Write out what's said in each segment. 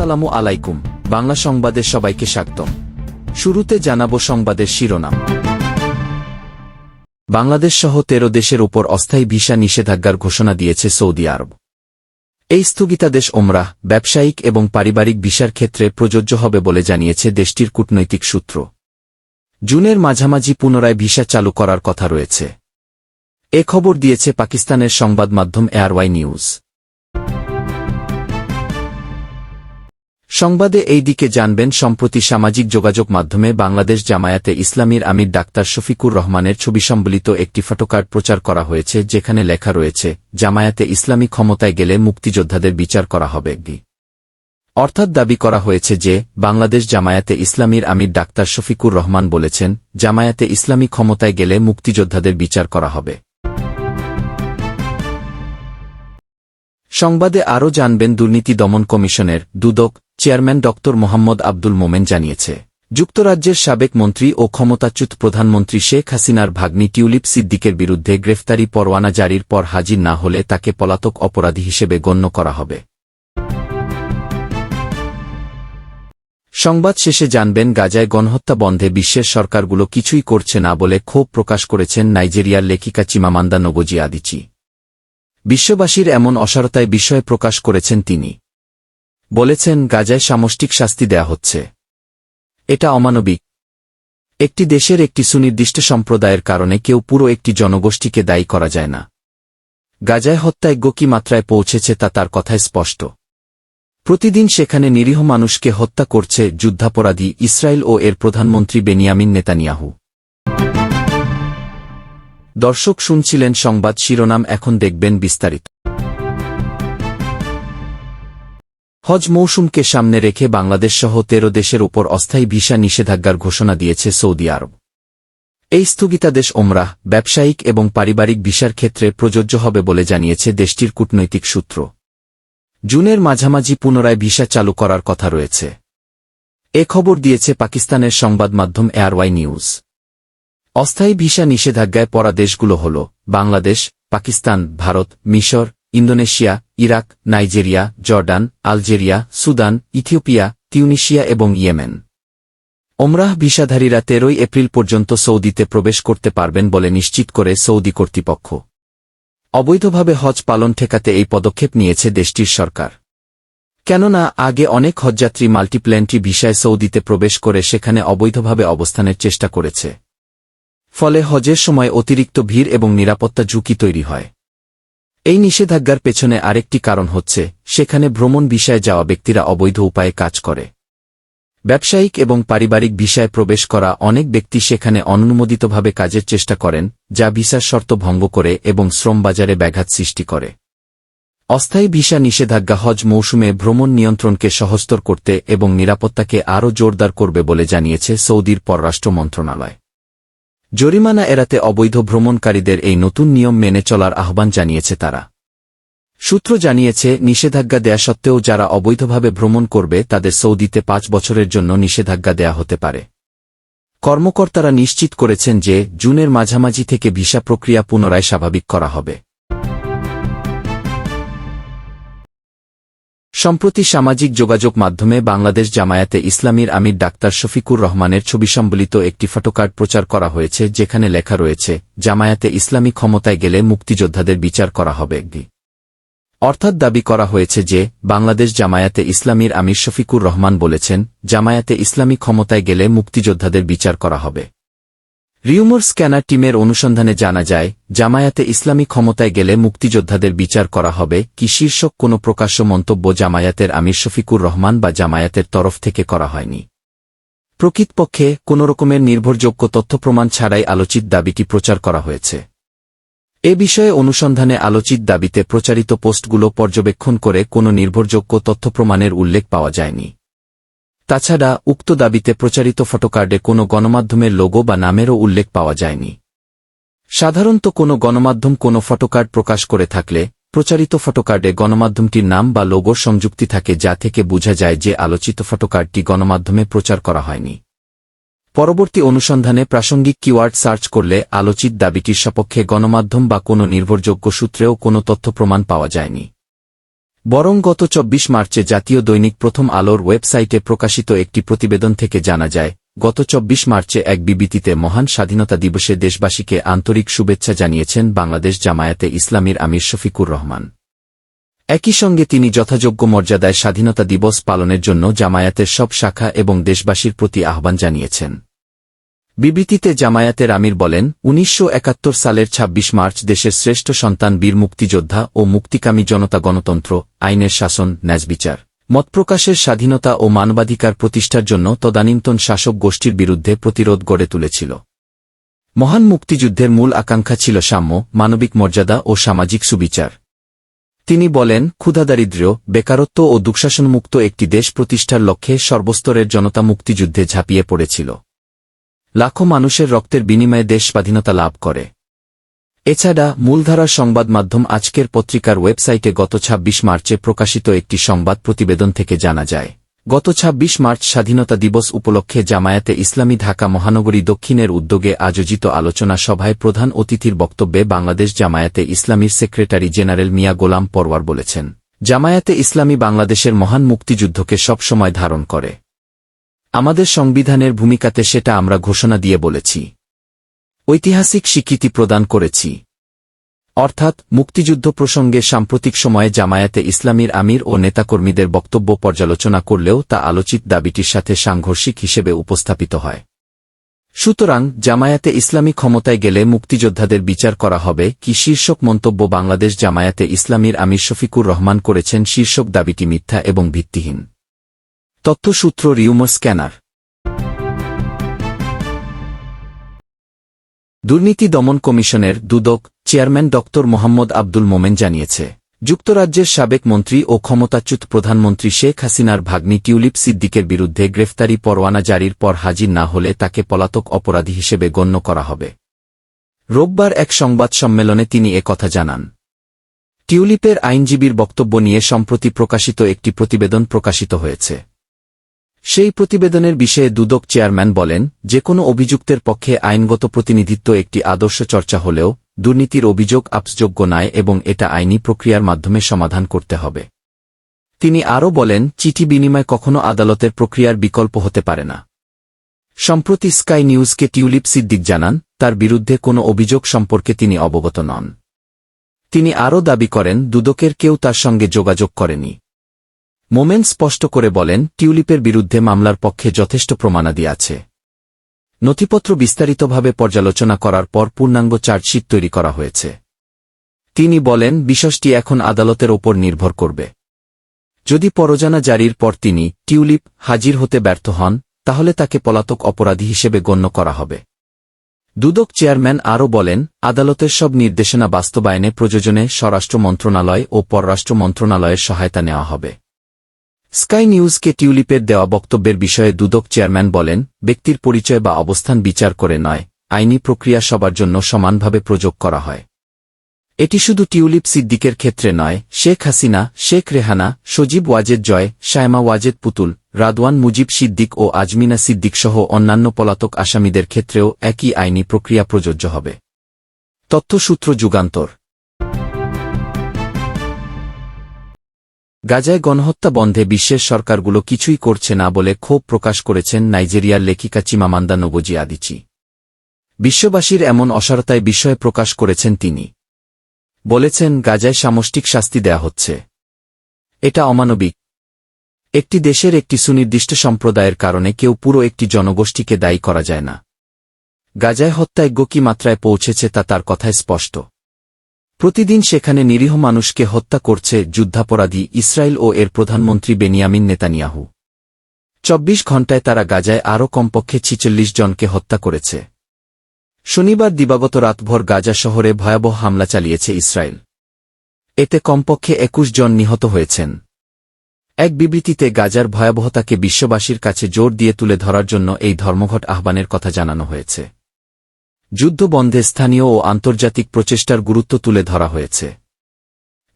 আসসালামু আলাইকুম। বাংলা সংবাদে সবাইকে স্বাগতম। শুরুতে জানাব সংবাদের শিরোনাম। বাংলাদেশ সহ তেরো দেশের উপর অস্থায়ী ভিসা নিষেধাজ্ঞার ঘোষণা দিয়েছে সৌদি আরব। এই স্থগিতাদেশ ওমরাহ, ব্যবসায়িক এবং পারিবারিক ভিসার ক্ষেত্রে প্রযোজ্য হবে বলে জানিয়েছে দেশটির কূটনৈতিক সূত্র। জুনের মাঝামাঝি পুনরায় ভিসা চালু করার কথা রয়েছে। এ খবর দিয়েছে পাকিস্তানের সংবাদ মাধ্যম এয়ারওয়াই নিউজ। সংবাদে এই দিকে জানবেন, সম্প্রতি সামাজিক যোগাযোগ মাধ্যমে বাংলাদেশ জামায়াতে ইসলামীর আমির ডাক্তার শফিকুর রহমানের ছবি সম্বলিত একটি ফটোকার্ড প্রচার করা হয়েছে, যেখানে লেখা রয়েছে, জামায়াতে ইসলামী ক্ষমতায় গেলে মুক্তিযোদ্ধাদের বিচার করা হবে। অর্থাৎ দাবি করা হয়েছে যে, বাংলাদেশ জামায়াতে ইসলামীর আমির ডাক্তার শফিকুর রহমান বলেছেন, জামায়াতে ইসলামী ক্ষমতায় গেলে মুক্তিযোদ্ধাদের বিচার করা হবে। সংবাদে আরও জানবেন দুর্নীতি দমন কমিশনের দুদক চেয়ারম্যান ড. মোহাম্মদ আব্দুল মোমেন জানিয়েছে। যুক্তরাজ্যের সাবেক মন্ত্রী ও ক্ষমতাচ্যুত প্রধানমন্ত্রী শেখ হাসিনার ভাগ্নি টিউলিপ সিদ্দিকের বিরুদ্ধে গ্রেফতারি পরোয়ানা জারির পর হাজির না হলে তাকে পলাতক অপরাধী হিসেবে গণ্য করা হবে। সংবাদ শেষে জানবেন, গাজায় গণহত্যা বন্ধে বিশ্বের সরকারগুলো কিছুই করছে না বলে ক্ষোভ প্রকাশ করেছেন নাইজেরিয়ার লেখিকা চিমামান্দা নগজি আদিচি বিশ্ববাসীর এমন অসারতায় বিস্ময় প্রকাশ করেছেন তিনি। বলেছেন, গাজায় সামষ্টিক শাস্তি দেয়া হচ্ছে। এটা অমানবিক। একটি দেশের একটি সুনির্দিষ্ট সম্প্রদায়ের কারণে কেউ পুরো একটি জনগোষ্ঠীকে দায়ী করা যায় না। গাজায় হত্যায়জ্ঞ কি মাত্রায় পৌঁছেছে তা তার কথায় স্পষ্ট। প্রতিদিন সেখানে নিরীহ মানুষকে হত্যা করছে যুদ্ধাপরাধী ইসরায়েল ও এর প্রধানমন্ত্রী বেনিয়ামিন নেতানিয়াহু। দর্শক শুনছিলেন সংবাদ শিরোনাম, এখন দেখবেন বিস্তারিত। হজ মৌসুমকে সামনে রেখে বাংলাদেশ সহ তেরো দেশের উপর অস্থায়ী ভিসা নিষেধাজ্ঞার ঘোষণা দিয়েছে সৌদি আরব। এই স্থগিতাদেশ ওমরাহ, ব্যবসায়িক এবং পারিবারিক ভিসার ক্ষেত্রে প্রযোজ্য হবে বলে জানিয়েছে দেশটির কূটনৈতিক সূত্র। জুনের মাঝামাঝি পুনরায় ভিসা চালু করার কথা রয়েছে। এ খবর দিয়েছে পাকিস্তানের সংবাদ মাধ্যম এয়ারওয়াই নিউজ। অস্থায়ী ভিসা নিষেধাজ্ঞায় পড়া দেশগুলো হল বাংলাদেশ, পাকিস্তান, ভারত, মিশর, Indonesia, Iraq, Nigeria, Jordan, Algeria, Sudan, Ethiopia, Tunisia এবং ইয়েমেন। ওমরাহ ভিসাধারীরা তেরোই এপ্রিল পর্যন্ত সৌদিতে প্রবেশ করতে পারবেন বলে নিশ্চিত করে সৌদি কর্তৃপক্ষ। অবৈধভাবে হজ পালন ঠেকাতে এই পদক্ষেপ নিয়েছে দেশটির সরকার। কেননা, আগে অনেক হজযাত্রী মাল্টিপ্ল্যান্টি ভিসায় সৌদিতে প্রবেশ করে সেখানে অবৈধভাবে অবস্থানের চেষ্টা করেছে। ফলে হজের সময় অতিরিক্ত ভিড় এবং নিরাপত্তা ঝুঁকি তৈরি হয়। এই নিষেধাজ্ঞার পেছনে আরেকটি কারণ হচ্ছে, সেখানে ভ্রমণ বিষয়ে যাওয়া ব্যক্তিরা অবৈধ উপায়ে কাজ করে। ব্যবসায়িক এবং পারিবারিক বিষয়ে প্রবেশ করা অনেক ব্যক্তি সেখানে অনুমোদিতভাবে কাজের চেষ্টা করেন, যা ভিসার শর্ত ভঙ্গ করে এবং শ্রম বাজারে ব্যাঘাত সৃষ্টি করে। অস্থায়ী ভিসা নিষেধাজ্ঞা হজ মৌসুমে ভ্রমণ নিয়ন্ত্রণকে সহস্তর করতে এবং নিরাপত্তাকে আরও জোরদার করবে বলে জানিয়েছে সৌদির পররাষ্ট্র মন্ত্রণালয়। জরিমানা এড়াতে অবৈধ ভ্রমণকারীদের এই নতুন নিয়ম মেনে চলার আহ্বান জানিয়েছে তারা। সূত্র জানিয়েছে, নিষেধাজ্ঞা দেয়া সত্ত্বেও যারা অবৈধভাবে ভ্রমণ করবে, তাদের সৌদিতে পাঁচ বছরের জন্য নিষেধাজ্ঞা দেয়া হতে পারে। কর্মকর্তারা নিশ্চিত করেছেন যে, জুনের মাঝামাঝি থেকে ভিসা প্রক্রিয়া পুনরায় স্বাভাবিক করা হবে। সম্প্রতি সামাজিক যোগাযোগ মাধ্যমে বাংলাদেশ জামায়াতে ইসলামীর আমির ডাক্তার শফিকুর রহমানের ছবি সম্বলিত একটি ফটোকার্ড প্রচার করা হয়েছে, যেখানে লেখা রয়েছে, জামায়াতে ইসলামী ক্ষমতায় গেলে মুক্তিযোদ্ধাদের বিচার করা হবে। অর্থাৎ দাবি করা হয়েছে যে, বাংলাদেশ জামায়াতে ইসলামীর আমির শফিকুর রহমান বলেছেন, জামায়াতে ইসলামী ক্ষমতায় গেলে মুক্তিযোদ্ধাদের বিচার করা হবে। রিউমোর স্ক্যানার টিমের অনুসন্ধানে জানা যায়, জামায়াতে ইসলামী ক্ষমতায় গেলে মুক্তিযোদ্ধাদের বিচার করা হবে কি শীর্ষক কোনো প্রকাশ্য মন্তব্য জামায়াতের আমির শফিকুর রহমান বা জামায়াতের তরফ থেকে করা হয়নি। প্রকৃতপক্ষে কোনো রকমের নির্ভরযোগ্য তথ্যপ্রমাণ ছাড়াই আলোচিত দাবিটি প্রচার করা হয়েছে। এ বিষয়ে অনুসন্ধানে আলোচিত দাবিতে প্রচারিত পোস্টগুলো পর্যবেক্ষণ করে কোনো নির্ভরযোগ্য তথ্যপ্রমাণের উল্লেখ পাওয়া যায়নি। তাছাড়া উক্ত দাবিতে প্রচারিত ফটোকার্ডে কোনো গণমাধ্যমের লোগো বা নামেরও উল্লেখ পাওয়া যায়নি। সাধারণত কোনো গণমাধ্যম কোনো ফটোকার্ড প্রকাশ করে থাকলে, প্রচারিত ফটোকার্ডে গণমাধ্যমটির নাম বা লোগোর সংযুক্তি থাকে যা থেকে বোঝা যায় যে আলোচিত ফটোকার্ডটি গণমাধ্যমে প্রচার করা হয়নি। পরবর্তী অনুসন্ধানে প্রাসঙ্গিক কিওয়ার্ড সার্চ করলে আলোচিত দাবিটির সপক্ষে গণমাধ্যম বা কোনো নির্ভরযোগ্য সূত্রেও কোনো তথ্য প্রমাণ পাওয়া যায়নি। বরং গত চব্বিশ মার্চে জাতীয় দৈনিক প্রথম আলোর ওয়েবসাইটে প্রকাশিত একটি প্রতিবেদন থেকে জানা যায়, গত চব্বিশ মার্চে এক বিবৃতিতে মহান স্বাধীনতা দিবসে দেশবাসীকে আন্তরিক শুভেচ্ছা জানিয়েছেন বাংলাদেশ জামায়াতে ইসলামীর আমির শফিকুর রহমান। একই সঙ্গে তিনি যথাযোগ্য মর্যাদায় স্বাধীনতা দিবস পালনের জন্য জামায়াতের সব শাখা এবং দেশবাসীর প্রতি আহ্বান জানিয়েছেন। বিবৃতিতে জামায়াতের আমির বলেন, উনিশশো একাত্তর সালের ২৬ মার্চ দেশের শ্রেষ্ঠ সন্তান বীর মুক্তিযোদ্ধা ও মুক্তিকামী জনতা গণতন্ত্র, আইনের শাসন ন্যাজবিচার মতপ্রকাশের স্বাধীনতা ও মানবাধিকার প্রতিষ্ঠার জন্য তদানীন্তন শাসক গোষ্ঠীর বিরুদ্ধে প্রতিরোধ গড়ে তুলেছিল। মহান মুক্তিযুদ্ধের মূল আকাঙ্ক্ষা ছিল সাম্য, মানবিক মর্যাদা ও সামাজিক সুবিচার। তিনি বলেন ক্ষুধাদারিদ্র্য বেকারত্ব ও দুঃশাসনমুক্ত একটি দেশ প্রতিষ্ঠার লক্ষ্যে সর্বস্তরের জনতা মুক্তিযুদ্ধে ঝাঁপিয়ে পড়েছিল। লাখো মানুষের রক্তের বিনিময়ে দেশ স্বাধীনতা লাভ করে। এছাড়া মূলধারার সংবাদ মাধ্যম আজকের পত্রিকার ওয়েবসাইটে গত ২৬ মার্চে প্রকাশিত একটি সংবাদ প্রতিবেদন থেকে জানা যায়। গত ২৬ মার্চ স্বাধীনতা দিবস উপলক্ষে জামায়াতে ইসলামী ঢাকা মহানগরী দক্ষিণের উদ্যোগে আয়োজিত আলোচনা সভায় প্রধান অতিথির বক্তব্যে বাংলাদেশ জামায়াতে ইসলামীর সেক্রেটারি জেনারেল মিয়া গোলাম পরওয়ার বলেছেন, জামায়াতে ইসলামী বাংলাদেশের মহান মুক্তিযুদ্ধকে সবসময় ধারণ করে। আমাদের সংবিধানের ভূমিকাতে সেটা আমরা ঘোষণা দিয়ে বলেছি। ঐতিহাসিক স্বীকৃতি প্রদান করেছি। অর্থাৎ মুক্তিযুদ্ধ প্রসঙ্গে সাম্প্রতিক সময়ে জামায়াতে ইসলামীর আমির ও নেতাকর্মীদের বক্তব্য পর্যালোচনা করলেও তা আলোচিত দাবিটির সাথে সাংঘর্ষিক হিসেবে উপস্থাপিত হয়। সুতরাং জামায়াতে ইসলামী ক্ষমতায় গেলে মুক্তিযোদ্ধাদের বিচার করা হবে কি শীর্ষক মন্তব্য বাংলাদেশ জামায়াতে ইসলামীর আমির শফিকুর রহমান করেছেন শীর্ষক দাবিটি মিথ্যা এবং ভিত্তিহীন। তথ্যসূত্র রিউমার স্ক্যানার। দুর্নীতি দমন কমিশনের দুদক চেয়ারম্যান ড. মোহাম্মদ আব্দুল মোমেন জানিয়েছে, যুক্তরাজ্যের সাবেক মন্ত্রী ও ক্ষমতাচ্যুত প্রধানমন্ত্রী শেখ হাসিনার ভাগ্নি টিউলিপ সিদ্দিকের বিরুদ্ধে গ্রেফতারি পরোয়ানা জারির পর হাজির না হলে তাকে পলাতক অপরাধী হিসেবে গণ্য করা হবে। রোববার এক সংবাদ সম্মেলনে তিনি কথা জানান। টিউলিপের আইনজীবীর বক্তব্য নিয়ে সম্প্রতি প্রকাশিত একটি প্রতিবেদন প্রকাশিত হয়েছে। সেই প্রতিবেদনের বিষয়ে দুদক চেয়ারম্যান বলেন যে কোনো অভিযুক্তের পক্ষে আইনগত প্রতিনিধিত্ব একটি আদর্শ চর্চা হলেও, দুর্নীতির অভিযোগ আপসযোগ্য নয় এবং এটা আইনি প্রক্রিয়ার মাধ্যমে সমাধান করতে হবে। তিনি আরও বলেন, চিঠি বিনিময় কখনো আদালতের প্রক্রিয়ার বিকল্প হতে পারে না। সম্প্রতি স্কাই নিউজকে টিউলিপ সিদ্দিক জানান, তার বিরুদ্ধে কোনো অভিযোগ সম্পর্কে তিনি অবগত নন। তিনি আরও দাবি করেন, দুদকের কেউ তার সঙ্গে যোগাযোগ করেনি। মোমেন স্পষ্ট করে বলেন, টিউলিপের বিরুদ্ধে মামলার পক্ষে যথেষ্ট প্রমাণাদি আছে। নথিপত্র বিস্তারিতভাবে পর্যালোচনা করার পর পূর্ণাঙ্গ চার্জশিট তৈরি করা হয়েছে। তিনি বলেন বিষয়টি এখন আদালতের ওপর নির্ভর করবে। যদি পরজানা জারির পর তিনি, টিউলিপ, হাজির হতে ব্যর্থ হন, তাহলে তাকে পলাতক অপরাধী হিসেবে গণ্য করা হবে। দুদক চেয়ারম্যান আরও বলেন, আদালতের সব নির্দেশনা বাস্তবায়নে প্রযোজনে স্বরাষ্ট্র মন্ত্রণালয় ও পররাষ্ট্র মন্ত্রণালয়ের সহায়তা নেওয়া হবে। স্কাই নিউজকে টিউলিপের দেওয়া বক্তব্যের বিষয়ে দুদক চেয়ারম্যান বলেন, ব্যক্তির পরিচয় বা অবস্থান বিচার করে নয়, আইনি প্রক্রিয়া সবার জন্য সমানভাবে প্রযোগ করা হয়। এটি শুধু টিউলিপ সিদ্দিকের ক্ষেত্রে নয়, শেখ হাসিনা, শেখ রেহানা, সজীব ওয়াজেদ জয়, শায়মা ওয়াজেদ পুতুল, রাদওয়ান মুজিব সিদ্দিক ও আজমিনা সিদ্দিক সহ অন্যান্য পলাতক আসামিদের ক্ষেত্রেও একই আইনি প্রক্রিয়া প্রযোজ্য হবে। তথ্যসূত্র যুগান্তর গাজায় গণহত্যা বন্ধে বিশ্বের সরকারগুলো কিছুই করছে না বলে ক্ষোভ প্রকাশ করেছেন নাইজেরিয়ার লেখিকা চিমামান্দা নবজি আদিচি বিশ্ববাসীর এমন অসারতায় বিষয়ে প্রকাশ করেছেন তিনি। বলেছেন, গাজায় সামষ্টিক শাস্তি দেয়া হচ্ছে। এটা অমানবিক। একটি দেশের একটি সুনির্দিষ্ট সম্প্রদায়ের কারণে কেউ পুরো একটি জনগোষ্ঠীকে দায়ী করা যায় না। গাজায় হত্যায় কি মাত্রায় পৌঁছেছে তা তার কথায় স্পষ্ট। প্রতিদিন সেখানে নিরীহ মানুষকে হত্যা করছে যুদ্ধাপরাধী ইসরায়েল ও এর প্রধানমন্ত্রী বেনিয়ামিন নেতানিয়াহু। চব্বিশ ঘণ্টায় তারা গাজায় আরও কমপক্ষে ছিচল্লিশ জনকে হত্যা করেছে। শনিবার দিবাগত রাতভর গাজা শহরে ভয়াবহ হামলা চালিয়েছে ইসরায়েল। এতে কমপক্ষে একুশ জন নিহত হয়েছেন। এক বিবৃতিতে গাজার ভয়াবহতাকে বিশ্ববাসীর কাছে জোর দিয়ে তুলে ধরার জন্য এই ধর্মঘট আহ্বানের কথা জানানো হয়েছে। যুদ্ধবন্ধে স্থানীয় ও আন্তর্জাতিক প্রচেষ্টার গুরুত্ব তুলে ধরা হয়েছে।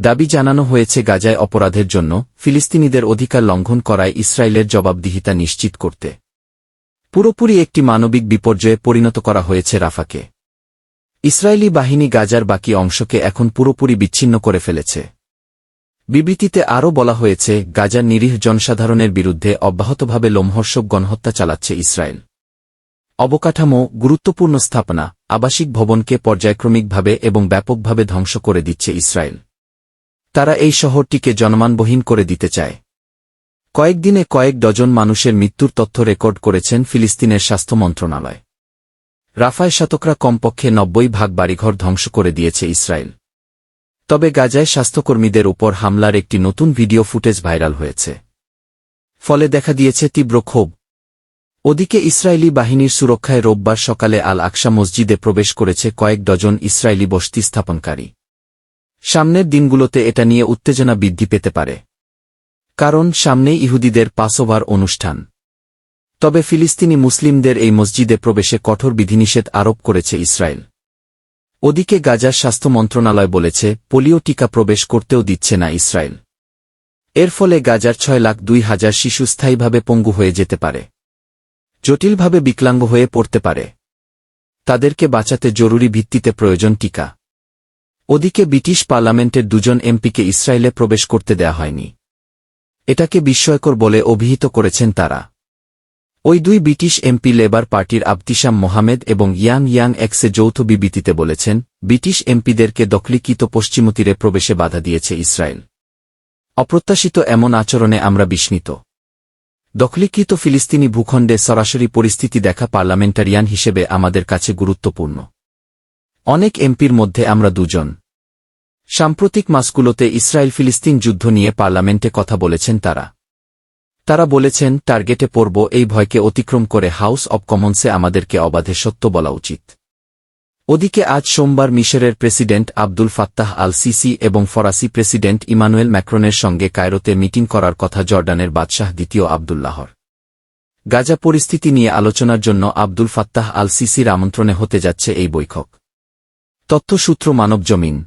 দাবি জানানো হয়েছে গাজায় অপরাধের জন্য ফিলিস্তিনিদের অধিকার লঙ্ঘন করায় ইসরায়েলের জবাবদিহিতা নিশ্চিত করতে। পুরোপুরি একটি মানবিক বিপর্যয়ে পরিণত করা হয়েছে রাফাকে। ইসরায়েলি বাহিনী গাজার বাকি অংশকে এখন পুরোপুরি বিচ্ছিন্ন করে ফেলেছে। বিবৃতিতে আরও বলা হয়েছে, গাজার নিরীহ জনসাধারণের বিরুদ্ধে অব্যাহতভাবে লোমহর্ষক গণহত্যা চালাচ্ছে ইসরায়েল। অবকাঠামো গুরুত্বপূর্ণ স্থাপনা আবাসিক ভবনকে পর্যায়ক্রমিকভাবে এবং ব্যাপকভাবে ধ্বংস করে দিচ্ছে ইসরায়েল। তারা এই শহরটিকে জনমানবহীন করে দিতে চায়। কয়েকদিনে কয়েক ডজন মানুষের মৃত্যুর তথ্য রেকর্ড করেছেন ফিলিস্তিনের স্বাস্থ্য মন্ত্রণালয়। রাফায় শতকরা কমপক্ষে নব্বই ভাগ বাড়িঘর ধ্বংস করে দিয়েছে ইসরায়েল। তবে গাজায় স্বাস্থ্যকর্মীদের উপর হামলার একটি নতুন ভিডিও ফুটেজ ভাইরাল হয়েছে। ফলে দেখা দিয়েছে তীব্র ক্ষোভ। ওদিকে ইসরায়েলি বাহিনীর সুরক্ষায় রোববার সকালে আল আকসা মসজিদে প্রবেশ করেছে কয়েক ডজন ইসরায়েলি বসতি স্থাপনকারী। সামনের দিনগুলোতে এটা নিয়ে উত্তেজনা বৃদ্ধি পেতে পারে। কারণ সামনেই ইহুদিদের পাসোভার অনুষ্ঠান। তবে ফিলিস্তিনি মুসলিমদের এই মসজিদে প্রবেশে কঠোর বিধিনিষেধ আরোপ করেছে ইসরায়েল। ওদিকে গাজার স্বাস্থ্য মন্ত্রণালয় বলেছে, পোলিও টিকা প্রবেশ করতেও দিচ্ছে না ইসরায়েল। এর ফলে গাজার ছয় লাখ দুই হাজার শিশু স্থায়ীভাবে পঙ্গু হয়ে যেতে পারে। জটিলভাবে বিকলাঙ্গ হয়ে পড়তে পারে। তাদেরকে বাঁচাতে জরুরি ভিত্তিতে প্রয়োজন টিকা। ওদিকে ব্রিটিশ পার্লামেন্টের দুজন এমপিকে ইসরায়েলে প্রবেশ করতে দেয়া হয়নি। এটাকে বিস্ময়কর বলে অভিহিত করেছেন তারা। ওই দুই ব্রিটিশ এমপি লেবার পার্টির আবতিসাম মোহামেদ এবং ইয়াং ইয়াং এক্সে যৌথ বিবৃতিতে বলেছেন, ব্রিটিশ এমপিদেরকে দখলীকৃত পশ্চিমতীরে প্রবেশে বাধা দিয়েছে ইসরায়েল। অপ্রত্যাশিত এমন আচরণে আমরা বিস্মিত। দখলীকৃত ফিলিস্তিনি ভূখণ্ডে সরাসরি পরিস্থিতি দেখা পার্লামেন্টারিয়ান হিসেবে আমাদের কাছে গুরুত্বপূর্ণ। অনেক এমপির মধ্যে আমরা দুজন। সাম্প্রতিক মাসগুলোতে ইসরায়েল ফিলিস্তিন যুদ্ধ নিয়ে পার্লামেন্টে কথা বলেছেন তারা। তারা বলেছেন, টার্গেটে পড়ব, এই ভয়কে অতিক্রম করে হাউস অব কমন্সে আমাদেরকে অবাধে সত্য বলা উচিত। ওদিকে আজ সোমবার মিশরের president Abdul Fattah al Sisi এবং ফরাসি প্রেসিডেন্ট ইমানুয়েল ম্যাক্রনের সঙ্গে কায়রোতে মিটিং করার কথা জর্ডানের বাদশাহ দ্বিতীয় আবদুল্লাহর। গাজা পরিস্থিতি নিয়ে আলোচনার জন্য আব্দুল ফাত্তাহ আল সিসির আমন্ত্রণে হতে যাচ্ছে এই বৈঠক। তথ্যসূত্র মানব জমিন